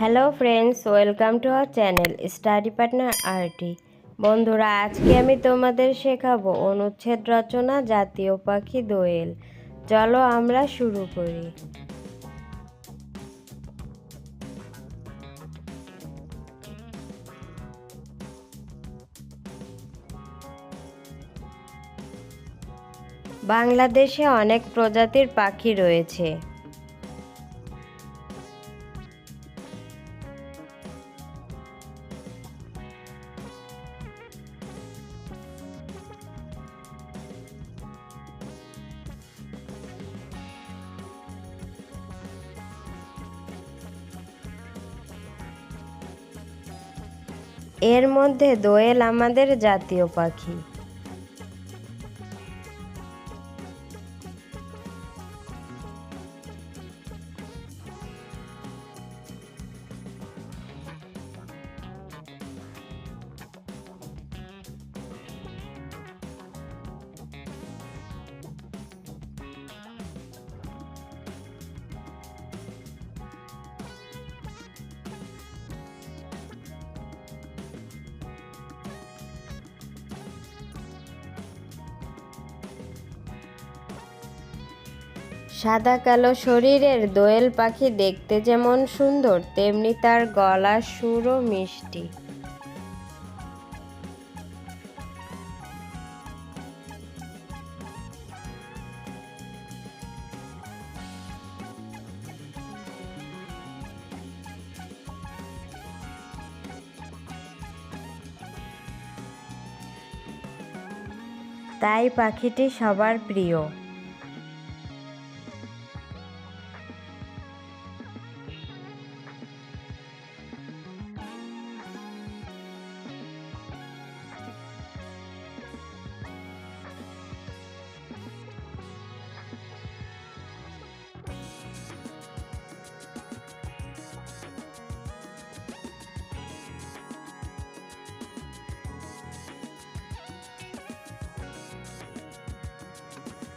Hello friends, welcome to our channel study partner RT. বন্ধুরা, আজকে আমি তোমাদের শেখাবো অনুচ্ছেদ রচনা জাতীয় পাখি দোয়েল। চলো আমরা শুরু করি। বাংলাদেশে অনেক প্রজাতির পাখি রয়েছে। এর মধ্যে দোয়েল আমাদের জাতীয় পাখি। সাদা কালো শরীরের দোয়েল পাখি দেখতে যেমন সুন্দর, তেমনি তার গলার সুরও মিষ্টি। তাই পাখিটি সবার প্রিয়।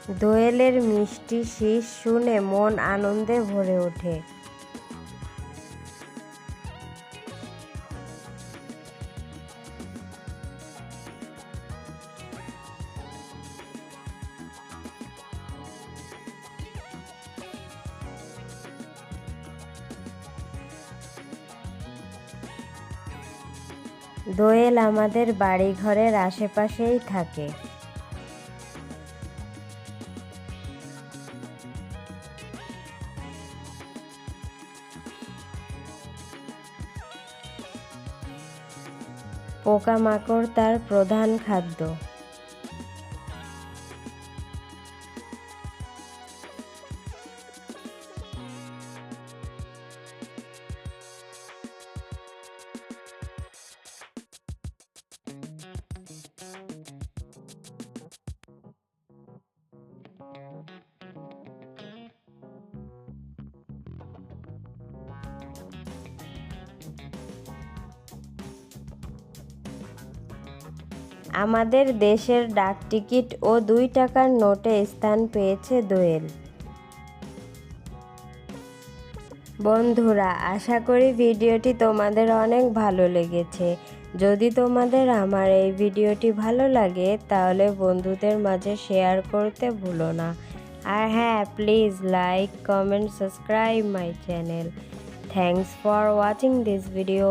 দোয়েলের মিষ্টি শীষ শুনে মন আনন্দে ভরে ওঠে। দোয়েল আমাদের বাড়িঘরের আশেপাশেই থাকে। পোকামাকড় তার প্রধান খাদ্য। আমাদের দেশের ডাকটিকিট ও দুই টাকার নোটে স্থান পেয়েছে দোয়েল। বন্ধুরা, আশা করি ভিডিওটি তোমাদের অনেক ভালো লেগেছে। যদি তোমাদের আমার এই ভিডিওটি ভালো লাগে, তাহলে বন্ধুদের মাঝে শেয়ার করতে ভুলো না। আর হ্যাঁ please like, comment, subscribe my channel. Thanks for watching this video.